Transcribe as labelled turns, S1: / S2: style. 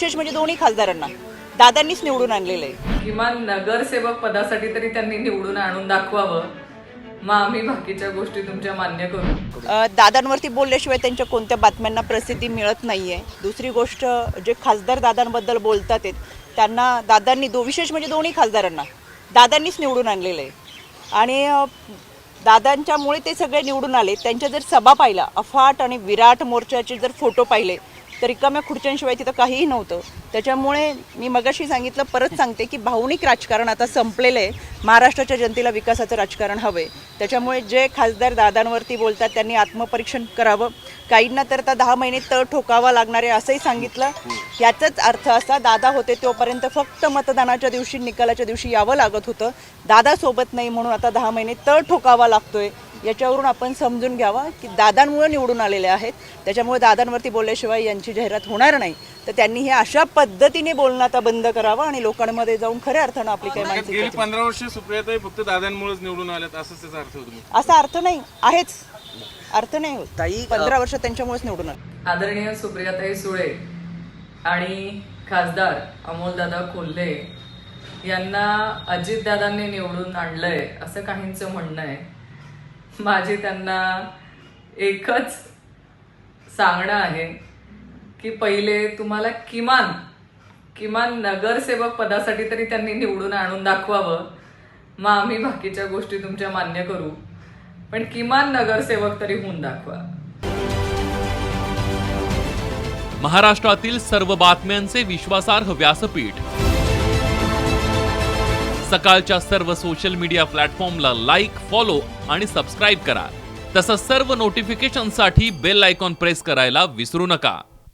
S1: विशेष म्हणजे दोन्ही खासदारांना. दादांनीच निवडून आणलेलं आहे.
S2: किमान नगरसेवक पदासाठी तरी त्यांनी निवडून आणून दाखवावं. मग आम्ही बाकीच्या गोष्टी तुमच्या मान्य करू.
S1: दादांवरती बोलल्याशिवाय त्यांच्या कोणत्या बातम्यांना प्रसिद्धी मिळत नाही आहे दुसरी गोष्ट जे खासदार दादांबद्दल बोलतात आहेत त्यांना दादांनी दो विशेष म्हणजे दोन्ही खासदारांना दादांनीच निवडून आणलेलं आहे. आणि दादांच्यामुळे ते सगळे निवडून आले. त्यांच्या जर सभा पाहिला अफाट आणि विराट मोर्चाचे जर फोटो पाहिले तर रिकाम्या खुर्च्यांशिवाय तिथं काहीही नव्हतं. त्याच्यामुळे मी मगाशी सांगितलं परत सांगते की भावनिक राजकारण आता संपलेलं आहे. महाराष्ट्राच्या जनतेला विकासाचं राजकारण हवं आहे त्याच्यामुळे जे खासदार दादांवरती बोलतात त्यांनी आत्मपरीक्षण करावं. काहींना तर आता दहा महिने तळ ठोकावा लागणार आहे असंही सांगितलं. याचाच अर्थ असा दादा होते तोपर्यंत फक्त मतदानाच्या दिवशी निकालाच्या दिवशी यावं लागत होतं. दादा सोबत नाही म्हणून आता दहा महिने तळ ठोकावा लागतोय. याच्यावरून आपण समजून घ्यावा की दादांमुळे निवडून आलेले आहेत. त्याच्यामुळे दादांवरती बोलल्याशिवाय यांची जाहिरात होणार नाही तर त्यांनी हे अशा पद्धतीने बोलणं आता बंद करावं आणि लोकांमध्ये जाऊन खऱ्या अर्थानं आपली काही
S3: गेली
S1: मानसिक
S3: पंधरा वर्ष सुप्रियाताई फक्त दादांमुळेच निवडून आल्यात असंच त्याचा अर्थ होतो
S1: असा अर्थ नाही आहेच. अर्थ नाही होत. पंधरा वर्ष त्यांच्यामुळेच निवडून आले.
S2: आदरणीय सुप्रियाताई सुळे आणि खासदार अमोलदादा कोल्हे यांना अजितदादांनी निवडून आणलंय असं काहींचं म्हणणं आहे. माझी त्यांना एकच सांगणं आहे की पहिले तुम्हाला किमान किमान नगरसेवक पदासाठी तरी त्यांनी निवडून आणून दाखवावं. मग आम्ही बाकीच्या गोष्टी तुमच्या मान्य करू. पण किमान नगरसेवक तरी होऊन दाखवा.
S4: महाराष्ट्रातील सर्व बातम्यांचे विश्वासार्ह व्यासपीठ. सकाळच्या सर्व सोशल मीडिया प्लॅटफॉर्मला लाईक फॉलो आणि सबस्क्राईब करा. तसंच सर्व नोटिफिकेशनसाठी बेल आयकॉन प्रेस करायला विसरू नका.